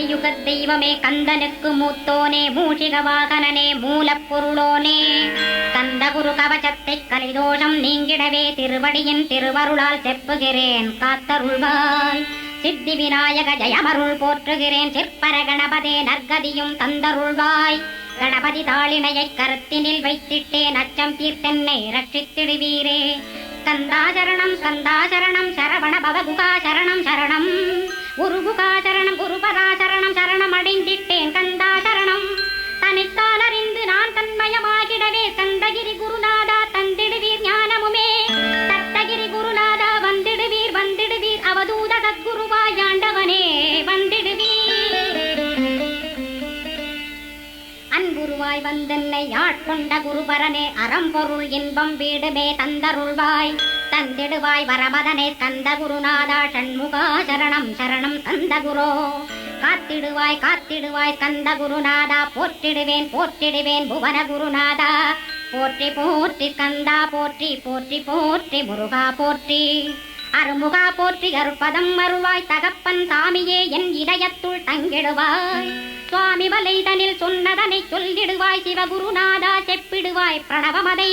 கலியுக தெய்வமே கந்தனுக்கு மூத்தோனே மூஷிக வாகனனே மூலப்பொருளோனே. கந்த குரு கவசத்தை கலிதோஷம் நீங்கிடவே திருவடியின் திருவருளால் செப்புகிறேன் காத்தருள்வாய். சித்தி விநாயக ஜெயமருள் போற்றுகிறேன் சிற்பர கணபதே நற்கதியும் தந்தருள்வாய். கணபதி தாளினையை கருத்தினில் வைத்திட்டேன் அச்சம் தீர்த்தென்னை ரட்சித்திடுவீரே. கந்தாசரணம் கந்தாசரணம் சரவண பவகுகா சரணம் சரணம். குருகுகா சரணம் சரணம் அடைந்திட்டேன் கந்தா சரணம் அறிந்து நான் தன்மயமாகிடவே கந்தகிரி குருநாதா தந்திடுவீர் ஞானமுமே. தத்தகிரி குருநாதா வந்திடுவீர் வந்திடுவீர் அவதூத சத்குருவாயாண்டவனே வந்திடுவீர். அன்புருவாய் வந்தென்னை ஆட்கொண்ட குருபரனே அறம்பொருள் இன்பம் வீடுமே தந்தருள்வாய். தந்திடுவாய் வரபதனே கந்த குருநாதா சண்முகா சரணம் சரணம் கந்த குரோ காத்திடுவாய் காத்திடுவாய் கந்த குருநாதா போற்றிடுவேன் போற்றிடுவேன் புவன குருநாதா போற்றி போற்றி கந்தா போற்றி போற்றி போற்றி முருகா போற்றி. அருமுகா போற்றி அருப்பதம் அருள்வாய் தகப்பன் சாமியே என் இதயத்துள் தங்கிடுவாய். சுவாமி வலைதனில் சொன்னதனை சொல்லிடுவாய் சிவகுருநாதா செப்பிடுவாய் பிரணவமதை.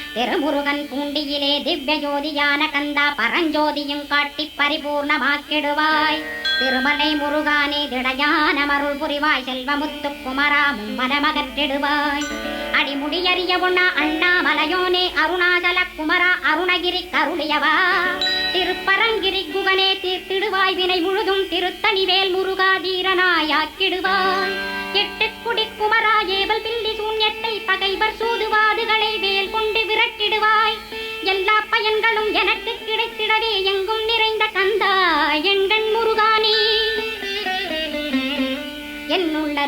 திருமுருகன் பூண்டியிலே திவ்ய ஜோதியான கந்தா பரஞ்சோதியும் காட்டி பரிபூர்ணமாக்கிடுவாய். திருமலை முருகானே திடயான மருள் புரிவாய் செல்வமுத்து குமரா மும்மனமகற்றிடுவாய் அடிமுடியறிய உண்ணா அண்ணாமலையோனே அருணாசல குமரா அருணகிரி கருளியவா. திருப்பரங்கிரி குகனே தீர்த்திடுவாய் வினை முழுதும் திருத்தணிவேல் முருகா தீரனாயாக்கிடுவாய் எட்டு குடி குமரா ஏவல் பில்லி சூன்யத்தை பகைவர் சூதுவாதுகளை வேல் கொண்டு விரட்டிடுவாய். எல்லா பயன்களும் எனக்கு கிடைத்திடவே எங்கும் நிறைந்த கந்தா. எங்கள்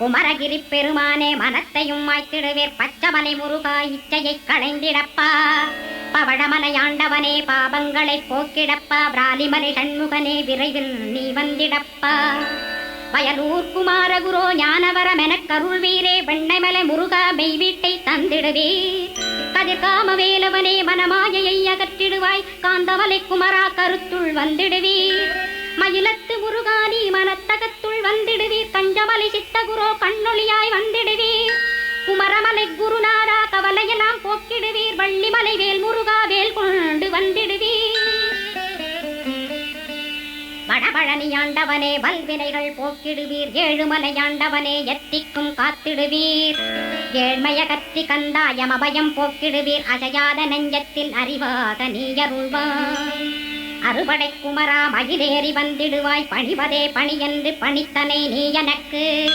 குமரகிரி பெருமானே மனத்தையும் மாய்த்திடுவேர். பச்சமலை முருகா இச்சையை களைந்திடப்பா. பவழமலையாண்டவனே பாபங்களை போக்கிடப்பா. பிராலிமலை சண்முகனே விரைவில் நீ வந்திடப்பா. வயலூர் குமாரகுரோ ஞானவரம் எனக் கருள் வீரே வெண்ணைமலை முருகா மெய் வீட்டை தந்திடுவீர். கதிர்காம வேலவனே மனமாயையை அகற்றிடுவாய். காந்தமலை குமரா கருத்துள் வந்திடுவீர். மயிலத்து முருகானி மனத்தகத்துள் வந்திடுவீர் கஞ்சமலை சித்தகுரோ கண்ணொளியாய் வந்திடுவீர் குமரமலை குருநாதா கவலையெல்லாம் போக்கிடுவீர் வள்ளிமலை வேல் முருகா வேல் கொண்டு வந்திடுவீர் வடபழனியாண்டவனே வல்வினைகள் போக்கிடுவீர். ஏழுமலையாண்டவனே எத்திக்கும் காத்திடுவீர். ஏழ்மைய கத்தி கந்தாயம் அபயம் போக்கிடுவீர். அசையாத நெஞ்சத்தில் அறிவாத நீயருள்வாய் அறுபடை குமரா மயிலேறி வந்திடுவாய். பணிவதே பணி என்று பணித்தனை நீ எனக்கு.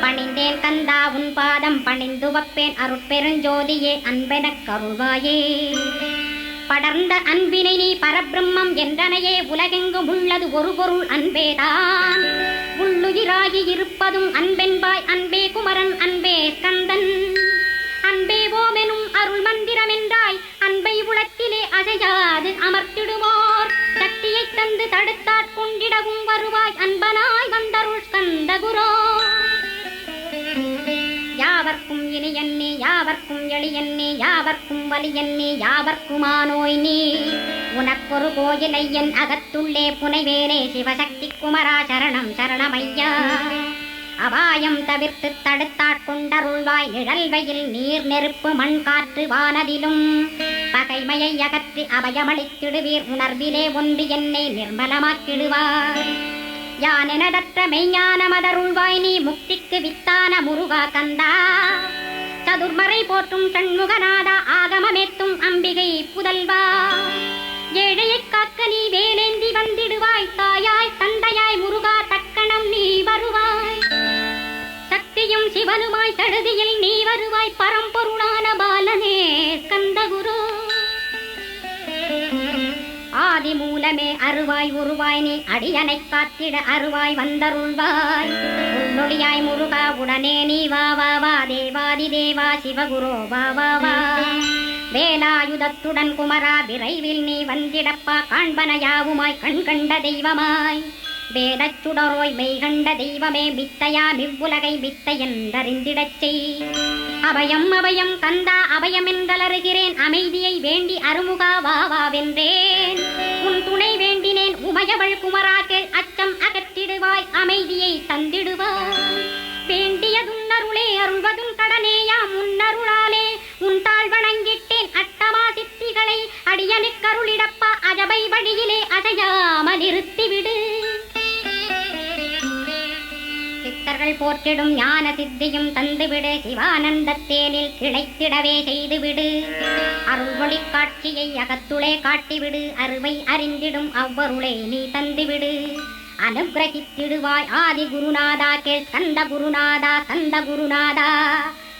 பணிந்தேன் தந்தா உன் பாதம் பணிந்து வப்பேன் அருட்பெருஞ்சோதியே அன்பெனக் கருள்வாயே. படர்ந்த அன்பினை நீ பரபிரம்மம் என்றனையே உலகெங்கும் உள்ளது ஒரு பொருள் அன்பேதான். உள்ளுயிராகி இருப்பதும் அன்பென்பாய் அன்பே குமரன் அன்பே கந்தன். அன்பே ஓமெனும் அருள் மந்திரம் என்றாய் அன்பை உளத்திலே அசையாது அமர்த்திடுமோ? தந்து தடுத்தாற் கொண்டிடவும் வருவாய் அன்பனாய் வந்தருள் ஸ்கந்த குரோ யாவர்க்கும் இனி எண்ணி யாவர்க்கும் எளியன்னே யாவர்க்கும் வலியண்ணி யாவர்க்குமானோய் நீ. உனக்கொரு கோயிலையன் அகத்துள்ளே புனைவேனே சிவசக்தி குமரா சரணம் சரணமையா அபாயம் தவிர்த்து தடுத்தாட்கொண்டருள்வாய் நிழல் நீர் நெருப்பு மண் காற்று வானதிலும். பகைமையை அகற்றி அபயமளித்திடுவீர் உணர்விலே ஒன்று என்னை நிர்மலமாக்கிடுவார். யானெனதற்ற மெய்ஞான மதருள்வாய் நீ முக்திக்கு வித்தான முருகா கந்தா. சதுர்மறை போற்றும் சண்முகநாதா ஆகமமேத்தும் அம்பிகை புதல்வா. ஏழையை காக்க நீ வேலேந்தி வந்திடுவாய் தாயாய் தந்தையாய் முருகா சிவனுமாய் தழுதியில் நீ வருவாய் பரம்பொருளான பாலனே கந்தகுரு. ஆதி மூலமே அருவாய் உருவாய் நீ அடியனை காத்திட அருவாய் வந்தருள்வாய். உன்னொழியாய் முருகா உடனே நீ வா வா வா தேவாதி தேவா சிவகுரோ வா வா வா. வேலாயுதத்துடன் குமரா விரைவில் நீ வந்திடப்பா காண்பன யாவுமாய் கண் கண்ட தெய்வமாய். வேதச்சுடரோய் மெய்கண்ட தெய்வமே மித்தையா மிவ்வுலகை மித்தை என்றறிந்திடச் செய். அபயம் அபயம் கந்தா அபயம் என்றலறுகிறேன் அமைதியை வேண்டி அருமுகா வா உன் துணை வேண்டினேன். உமையவள் குமராக்கள் அச்சம் அகற்றிடுவாய். அமைதியை தந்திடுவாய். வேண்டியதும் அருளே அருள்வதும் கடனேயா முன்னருளாலே உன் தாழ் வணங்கிட்டேன். அட்டமா சித்திகளை அடியனுக்கருளிடப்பா. அஜபை வழியிலே அசையாமல் இருத்திவிடு அவர்கள் போற்றிடும் ஞான சித்தியும் தந்துவிடு. சிவானந்த தேனில் செய்துவிடு. அருள்மொழி காட்சியை அகத்துளே காட்டிவிடு. அருவை அறிந்திடும் அவ்வருளை நீ தந்துவிடு. அனுகிரகித்திடுவாய் ஆதி குருநாதா கேள் தந்த குருநாதா தந்த குருநாதா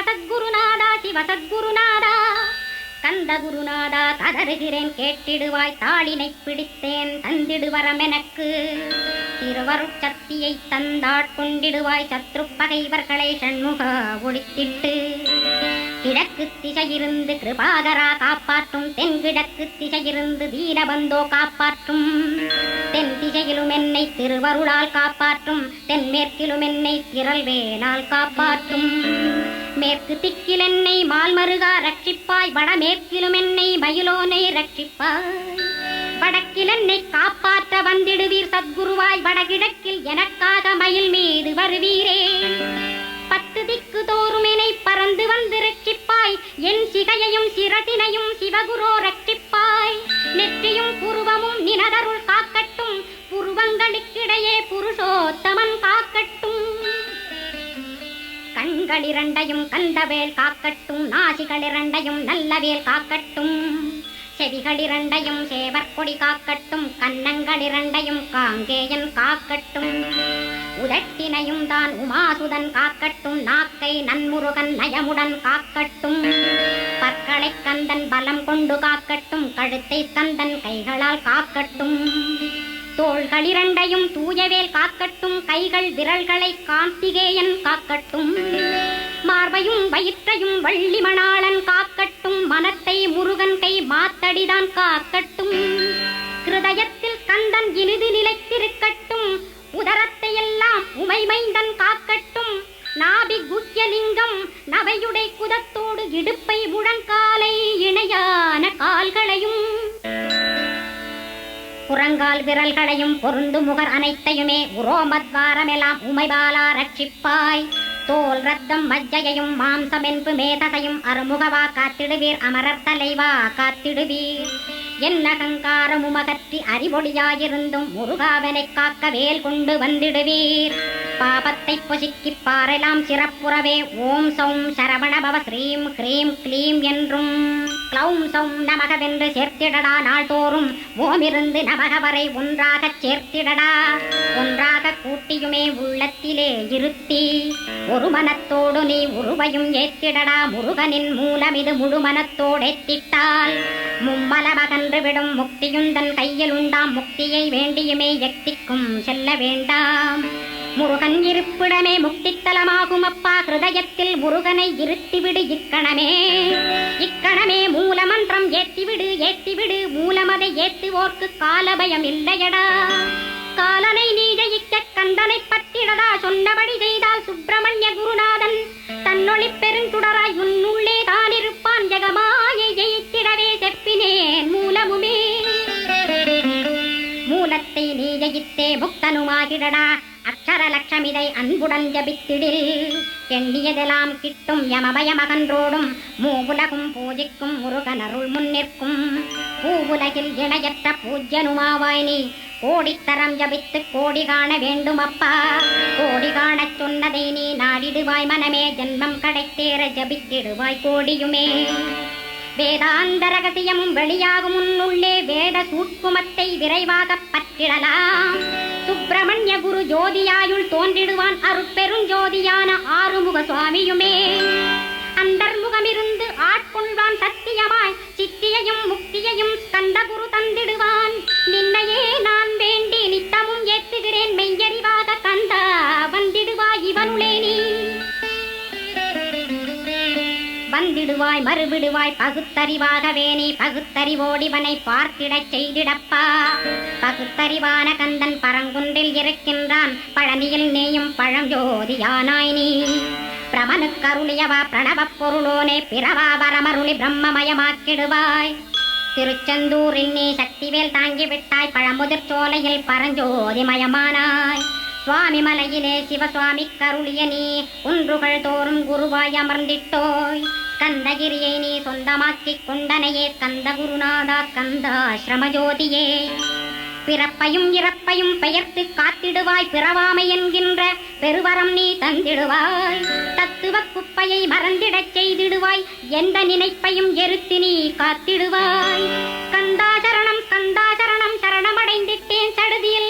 சதத்குருநாதா சிவசத்குருநாதா. கந்த குருநாதா கதறுகிறேன் கேட்டிடுவாய் தாளினை பிடித்தேன் தந்திடுவரம் எனக்கு திருவருட்சக்தியை தந்தாட்கொண்டிடுவாய் சத்ரு பகைவர்களை சண்முக ஒழித்திட்டு கிழக்கு திசையிருந்து கிருபாகரா காப்பாற்றும் தென்கிழக்கு திசையிருந்து வீரபந்தோ காப்பாற்றும். தென் திசையிலும் என்னை திருவருளால் காப்பாற்றும் தென்மேற்கிலும் என்னை திரள்வேலால் காப்பாற்றும். மேற்கு திக்கில் என்னை மால்மருகா ரட்சிப்பாய் வடமேற்கிலும் என்னை மயிலோனை ரட்சிப்பாய். வடக்கில் என்னை காப்பாற்ற வந்திடுவீர் சத்குருவாய் வடகிழக்கில் எனக்காக மயில் மீது வருவீரே. பத்து திக்கு தோறும் பறந்து வந்து ரட்சிப்பாய். என் சிகையையும் சிரசினையும் சிவகுரோ ரட்சிப்பாய். நெற்றியும் புருவமும் நினதருள் காக்கட்டும். புருவங்களுக்கிடையே புருஷோத்தமன் காக்கட்டும். கண்கள் இரண்டையும் கந்தவேல் காக்கட்டும். நாசிகள் இரண்டையும் நல்லவேல் காக்கட்டும். செவிகளிரண்டையும் சேவற்கொடி காக்கட்டும் கன்னங்களிரண்டையும் காங்கேயன் காக்கட்டும். உதட்டினையும் தான் உமாசுதன் காக்கட்டும் நாக்கை நன்முருகன் நயமுடன் காக்கட்டும். பற்களை கந்தன் பலம் கொண்டு காக்கட்டும் கழுத்தை கந்தன் கைகளால் காக்கட்டும். தோள்கள் தூயவேல் காக்கட்டும் கைகள் விரல்களை காந்திகேயன் காக்கட்டும். மார்பையும் வயிற்றையும் வள்ளி மணாளன் காக்கட்டும் மனத்தை முருகன் கை மாத்தடிதான் காக்கட்டும். ஹிருதயத்தில் கந்தன் இனிது நிலைத்திருக்கட்டும் உதரத்தை எல்லாம் உமைமைந்தன் காக்கட்டும். நாபி குஹ்யலிங்கம் நவையுடை குதத்தோடு இடுப்பை முழங்கா புறங்கால் விரல்களையும் பொருந்து முகர் அனைத்தையுமே உரோமத்வாரமெல்லாம் உமைபாலா ரட்சிப்பாய். தோல் ரத்தம் மஜ்ஜையையும் மாம்சமென்பு மேதகையும் அருமுகவா காத்திடுவீர் அமரர் தலைவா காத்திடுவீர். என் அகங்காரம் உமகற்றி முருகாவனை காக்க வேல் கொண்டு வந்திடுவீர். பாபத்தை பொசுக்கி பாரெல்லாம் சிறப்புறவே. ஓம் சௌம் சரவணபவ ஸ்ரீம் ஹ்ரீம் க்ளீம் என்றும். க்ளௌம் சௌம் நமகவென்று சேர்த்திடடா நாள்தோறும். ஓமிருந்து நமக வரை ஒன்றாக சேர்த்திடடா. ஒன்றாக கூட்டியுமே உள்ளத்திலே இருத்தி. ஒரு மனத்தோடு நீ உருவையும் ஏத்திடடா முருகனின் மூலம் இது முழு மனத்தோடேத்திட்டால் மும்மலமகன்று விடும் முக்தியுந்தன் கையில் உண்டாம் முக்தியை வேண்டியுமே எத்திக்கும் செல்ல வேண்டாம். முருகன் இருப்பிடமே முக்தித்தலமாகும் அப்பா ஹிருதயத்தில் முருகனை இருத்திவிடு இக்கணமே. இக்கணமே மூலமன்றம் ஏத்திவிடு ஏத்திவிடு மூலமதை ஏத்துவோர்க்கு காலபயம் இல்லையடா. காலனை நீ ஜெயிக்க கந்தனை பத்திடதா சொன்னபடி செய்தால் சுப்பிரமணிய குருநாதன் தன்னொளி பெருந்துடராய் உன்னுள்ளே தான் இருப்பான் ஜெகமாயை ஜெயித்திடவே செப்பினேன் மூலமுமே. மூலத்தை ஜபித்தே புக்தனுமாகிடடா அக்ஷர லட்சமிதை அன்புடன் ஜபித்திடில். எண்ணியதெல்லாம் கிட்டும் யமபயமகன்றோடும் மூவுலகும் பூஜிக்கும் முருகன் அருள் முன்னிற்கும் பூவுலகில் இணையற்ற பூஜ்யனுமாவாய் நீ கோடித்தரம் ஜபித்து கோடி காண வேண்டும் அப்பா கோடி காணச் சொன்னதை நீ நாடிடுவாய் மனமே ஜென்மம் கடைத்தேற ஜபித்திடுவாய் கோடியுமே. வேதாந்த ரகசியமும் வெளியாகும் உன்னுள்ளே வேத சூட்குமத்தை விரைவாக பற்றிடலாம். சுப்பிரமணிய குரு ஜோதியாயுள் தோன்றிடுவான் அருட்பெருஞ்சோதியான ஆறுமுக சுவாமியுமே அந்தர்முகமிருந்து ஆட்கொள்வான் சத்தியமாய் சித்தியையும் முக்தியையும் கந்த குரு தந்திடுவான். நின்னைய வந்திடுவாய் மறுவிடுவாய் பகுத்தறிவாகவே நீ பகுத்தறிவோடிவனை பார்த்திடச் செய்திடப்பா. பகுத்தறிவான கந்தன் பரங்குன்றில் இருக்கின்றான் பழனியில் நீயும் பழஞ்சோதியானாய் நீ. பிரமனுக்கருளியவா பிரணவப் பொருளோனே பிறவா வரமருளி பிரம்மமயமாக்கிடுவாய். திருச்செந்தூரில் நீ சக்திவேல் தாங்கிவிட்டாய் பழமுதிர் சோலையில் பரஞ்சோதிமயமானாய். சுவாமி மலையிலே சிவசுவாமி கருளிய நீ ஒன்றுகள் தோறும் குருவாய் அமர்ந்திட்டோய். கந்தகிரியை நீ சொந்தமாக்கிக் கொண்டனையே கந்த குருநாதா கந்தாசிரமஜோதியே. பிறப்பையும் இறப்பையும் பெயர்த்து காத்திடுவாய் பிறவாமை என்கின்ற பெருவரம் நீ தந்திடுவாய். தத்துவ குப்பையை மறந்திடச் செய்திடுவாய் எந்த நினைப்பையும் எருத்து நீ காத்திடுவாய். கந்தாசரணம் கந்தாசரணம் சரணமடைந்திட்டேன் சடுதியில்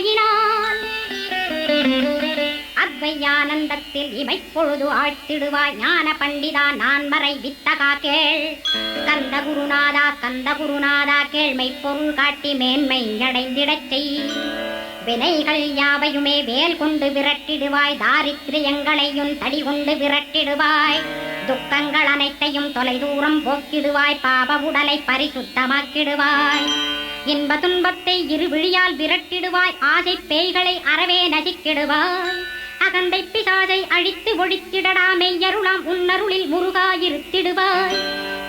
அத்வையானந்தத்தில் இமைப்பொழுது ஆழ்த்திடுவாய் ஞான பண்டிதா நான் மறை வித்தகா கேள். கந்த குருநாதா கந்த குருநாதா கேள்மை பொருள் காட்டி மேன்மை அடைந்திடச் செய். வினைகள் யாவையுமே வேல் கொண்டு விரட்டிடுவாய் தாரித்ரியங்களையும் தடி கொண்டு விரட்டிடுவாய். துக்கங்கள் அனைத்தையும் தொலைதூரம் போக்கிடுவாய் பாப உடலை பரிசுத்தமாக்கிடுவாய். இன்ப துன்பத்தை இரு விழியால் விரட்டிடுவாய் ஆசை பேய்களை அறவே நசிக்கிடுவாய். அகந்தை பிசாதை அழித்து ஒழித்திடடா மெய்யருளாம் உன்னருளில் முருகாயிருத்திடுவாய்.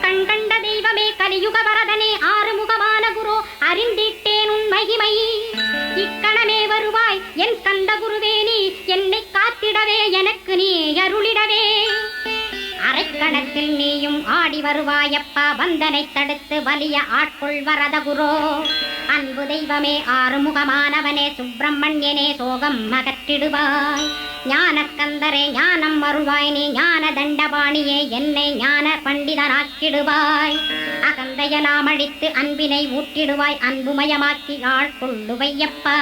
கண் கண்ட தெய்வமே கலியுக வரதனே ஆறுமுகமான குரு அறிந்திட்டேன் உன் மகிமை. இக்கணமே வருவாய் என் கந்த குருவே நீ என்னை காத்திடவே எனக்கு நீ அருளிடவே. அரைக்கணத்தில் நீயும் ஆடி வருவாயப்பா வந்தனை தடுத்து வலிய ஆட்கொள் வரத குரோ. அன்பு தெய்வமே ஆறுமுகமானவனே சுப்பிரமணியனே சோகம் அகற்றிடுவாய் ஞானக்கந்தரே ஞானம் அருள்வாய் நீ ஞான தண்டபாணியே என்னை ஞான பண்டிதனாக்கிடுவாய் அகந்தையலாம் அழித்து அன்பினை ஊற்றிடுவாய் அன்புமயமாக்கி ஆட்கொள்ளுவையப்பா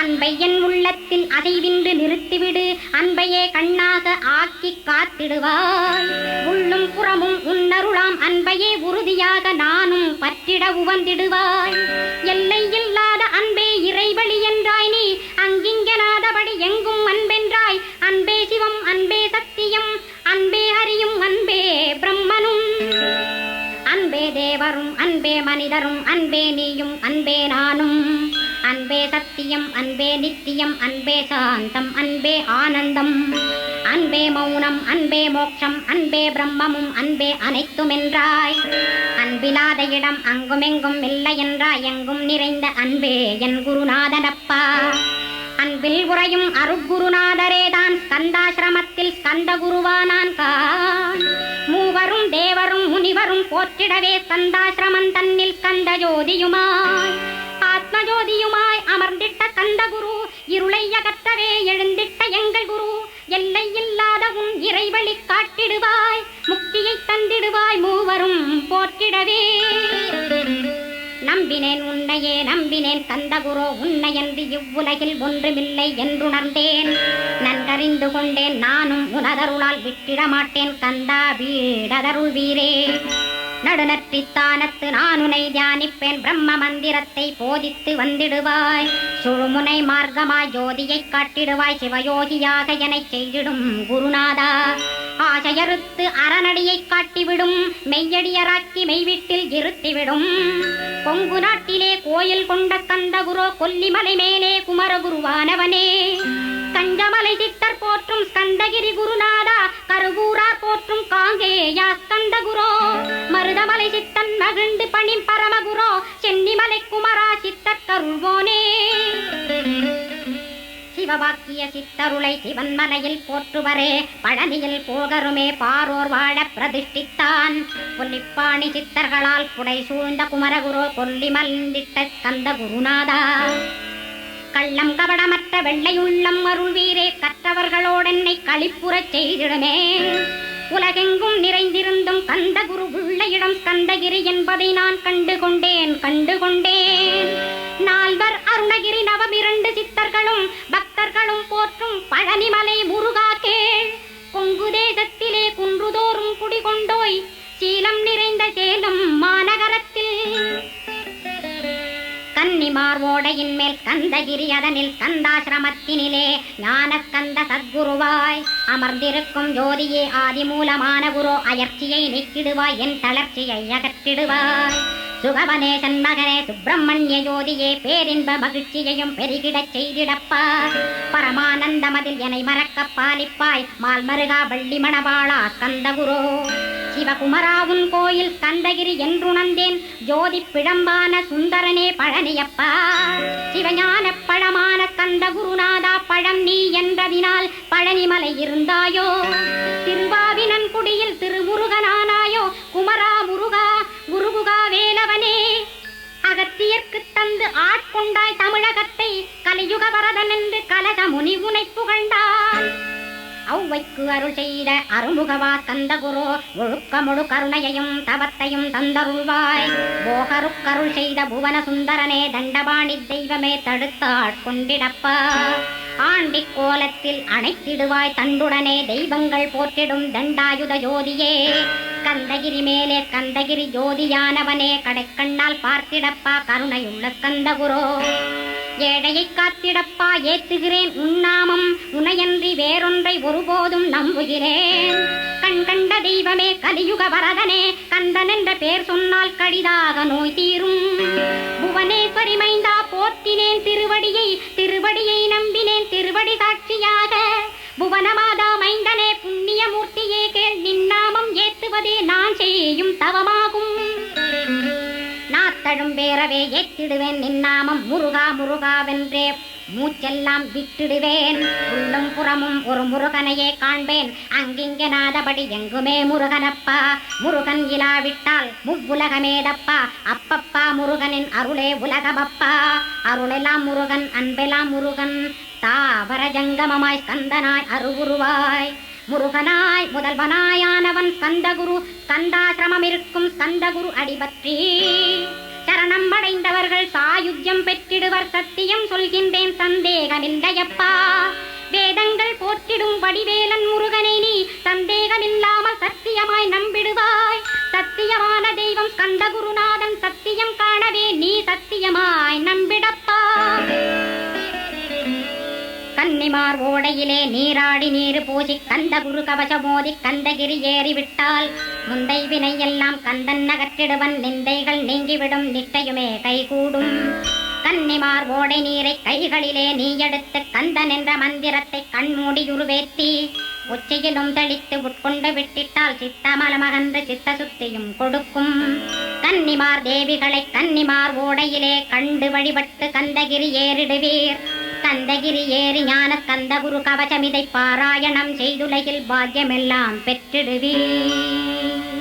அன்பை என் உள்ளத்தில் அதைவின்று நிறுத்திவிடு அன்பையே கண்ணாக ஆக்கி காத்திடுவாய் உள்ளும் புறமும் உன்னருளாம் அன்பையே உறுதியாக நானும் பற்றிட உவந்திடுவாய் எல்லை இல்லாத அன்பே இறைவழி என்றாய் நீ. அங்கிங்கனாதபடி எங்கும் அன்பென்றாய். அன்பே சிவம் அன்பே சத்தியம் அன்பே ஹரியும் அன்பே பிரம்மனும். அன்பே தேவரும் அன்பே மனிதரும் அன்பே நீயும் அன்பே நானும். அன்பே சத்தியம் அன்பே நித்தியம் அன்பே சாந்தம் அன்பே ஆனந்தம். அன்பே மௌனம் அன்பே மோட்சம் அன்பே பிரம்மமும் அன்பே அனைத்துமென்றாய். அன்பிலாத இடம் அங்குமெங்கும் இல்லை என்றாய் எங்கும் நிறைந்த அன்பே என் குருநாதனப்பா. அன்பில் உறையும் அருட்குருநாதரேதான் ஸ்கந்தாசிரமத்தில் ஸ்கந்த குருவானான் கான் மூவரும் தேவரும் முனிவரும் போற்றிடவே ஸ்கந்தாசிரமம் தன்னில் கந்த ஜோதியுமாய் ஆத்மஜோதியுமாய் அமர்ந்திட்ட கந்த குரு இருளை அகற்றவே எழுந்திட்ட எங்கள் குரு. எல்லை இல்லாத உன் இறைவழி காட்டிடுவாய் முக்தியை தந்திடுவாய் மூவரும் போற்றிடவே. நம்பினேன் உன்னையே நம்பினேன் கந்தகுரோ உன்னையன்று இவ்வுலகில் ஒன்றுமில்லை என்றுணர்ந்தேன். நன்கறிந்து கொண்டேன் நானும் உனதருளால் விட்டிட மாட்டேன் கந்தா வீடதருள் வீரே நடுநற்றித்தானத்து நானுனை தியானிப்பேன். பிரம்ம மந்திரத்தை போதித்து வந்திடுவாய். சுழுமுனை மார்க்கமாய் ஜோதியை காட்டிடுவாய். சிவயோகியாக என செய்திடும் குருநாதா. ஆசையறுத்து அறநடியை காட்டிவிடும். மெய்யடியராக்கி மெய்வீட்டில் இருத்திவிடும். கொங்கு நாட்டிலே கோயில் கொண்ட கந்தகுரோ கொல்லிமலை மேலே குமரகுருவானவனே. கஞ்சமலை சித்தர் போற்றும் ஸ்கந்தகிரி குருநாதா கருவூரார் போற்றும் காங்கேயா ஸ்கந்த குரோ மருதமலை சித்தன் மகிழ்ந்து பணி பரமகுரோ சென்னிமலை குமரா சித்தர் கருள்வோனே. சிவவாக்கிய சித்தருளை சிவன்மலையில் போற்றுவரே பழனியில் போகருமே பாரோர் வாழ பிரதிஷ்டித்தான். கொல்லிப்பாணி சித்தர்களால் புடை சூழ்ந்த குமரகுரோ கொல்லி மல்ந்திட்ட கந்த குருநாதா கள்ளம் கபடமற்ற வெள்ளையுள்ளம் அருள் வீரே கற்றவர்களோடென்னை களிப்புறச் செய்திடமே. உலகெங்கும் நிறைந்திருந்தும் கந்த குரு உள்ள இடம் கந்தகிரி என்பதை நான் கண்டு கொண்டேன் கண்டு கொண்டேன் நால்வர் அருணகிரி நவம் இரண்டு சித்தர்களும் பக்தர்களும் போற்றும் பழனிமலை முருகா கேள். கொங்கு தேசத்திலே குன்றுதோறும் குடிகொண்டோய் சீலம் நிறைந்த சேலம் மாநகரத்தில். கன்னிமார் ஓடையின் மேல் கந்தகிரி அதனில் கந்தாசிரமத்தினிலே ஞான கந்த சத்குருவாய். அமர்ந்திருக்கும் ஜோதியே ஆதிமூலமான குரு அயற்சியை நீக்கிடுவாய் என் தளர்ச்சியை அகற்றிடுவாய். சுகவனேசன் மகனே சுப்பிரமணிய ஜோதியே பேரின்ப மகிழ்ச்சியையும் பெருகிடச் செய்திடப்பா. பரமானந்தமதில் என்னை மறக்க பாலிப்பாய் மால்மருகா வள்ளி மணவாளா கந்தகுரோ. சிவகுமராவுன் கோயில் கந்தகிரி என்றுணர்ந்தேன் ஜோதி பிழம்பான சுந்தரனே பழனியப்பா. சிவஞான பழமான கந்த குருநாதா பழம் நீ என்றதினால் பழனிமலை இருந்தாயோ? திருவாவினன் குடியில் திருமுருகனானாயோ? குமரா முருகா அவ்வைக்கு அருள் செய்த அருமுகவா கந்த குரு ஒழுக்க முழு கருணையையும் தவத்தையும் தந்தருள்வாய். போகருக்கருள் செய்த புவன சுந்தரனே தண்டபாணி தெய்வமே தடுத்தாட் கொண்டிடப்பா. ஆண்டி கோலத்தில் அணைத்திடுவாய் தண்டுடனே தெய்வங்கள் போற்றிடும் தண்டாயுத ஜோதியே. கந்தகிரி மேலே கந்தகிரி ஜோதியானவனே கடைக்கண்ணால் பார்த்திடப்பா கருணையுள்ள கந்தகுரோ. ஏழையை காத்திடப்பா ஏத்துகிறேன் உன்னாமம் உனையன் வேறொன்றை ஒருபோதும் நம்புகிறேன். கண் கண்ட தெய்வமே கலியுக வரதனே கந்தன் என்ற பேர் சொன்னால் கடிதாக நோய் தீரும். புவனேஸ்வரி மைந்தா போற்றினேன் திருவடியை திருவடியை நம்பினேன் திருவடி சாட்சியாக புவனமாதா மைந்தனே புண்ணியமூர்த்தியே கேள் நின்னாமம் ஏத்துவதே நான் செய்யும் தவமாகும். நாத்தழும் பேரவே ஏத்திடுவேன் நின்னாமம் முருகா முருகா வென்றே. மூச்செல்லாம் விட்டிடுவேன். உள்ளும் புறமும் ஒரு முருகனையே காண்பேன். அங்கிங்க நாதபடி எங்குமே முருகனப்பா. முருகன் இலாவிட்டால் முவ்வுலகமேதப்பா. அப்பப்பா முருகனின் அருளே உலகமப்பா. அருளெல்லாம் முருகன் அன்பெல்லாம் முருகன். தாவர ஜங்கமமாய் ஸ்கந்தனாய் அருவுருவாய். முருகனாய் முதல்வனாயானவன் ஸ்கந்தகுரு ஸ்கந்தாசிரமம் இருக்கும் ஸ்கந்தகுரு அடிபற்றி சரணம் அடைந்தவர்கள் சாயுஜ்யம் பெற்றிடுவர் சத்தியம் சொல்கின்றேன் சந்தேகமில்லையப்பா வேதங்கள் போற்றிடும் வடிவேலன் முருகனை நீ சந்தேகமில்லாமல் சத்தியமாய் நம்பிடுவாய். சத்தியமான தெய்வம் ஸ்கந்தகுருநாதன் சத்தியம் காணவே நீ சத்தியமாய் நம்பிடப்பா. கன்னிமார் ஓடையிலே நீராடி நீர் பூசி கந்த குரு கவசமோதி கந்தகிரி ஏறிவிட்டால் முந்தை வினை எல்லாம் கந்தன் நகற்றிடுவன் நிந்தைகள் நீங்கிவிடும் நிட்டையுமே கைகூடும். கன்னிமார் ஓடை நீரை கைகளிலே நீ எடுத்து கந்தன் என்ற மந்திரத்தை கண்மூடி உருவேத்தி உச்சியிலும் தெளித்து உட்கொண்டு விட்டிட்டால் சித்தமல மகன்று சித்த சுத்தியும் கொடுக்கும். கன்னிமார் தேவிகளை கன்னிமார் ஓடையிலே கண்டு வழிபட்டு கந்தகிரி ஏறிடுவீர். கந்தகிரி ஏறி ஞான கந்த கந்தகுரு கவசமிதை பாராயணம் செய்துலகில் பாக்கியமெல்லாம் பெற்றிடுவீர்.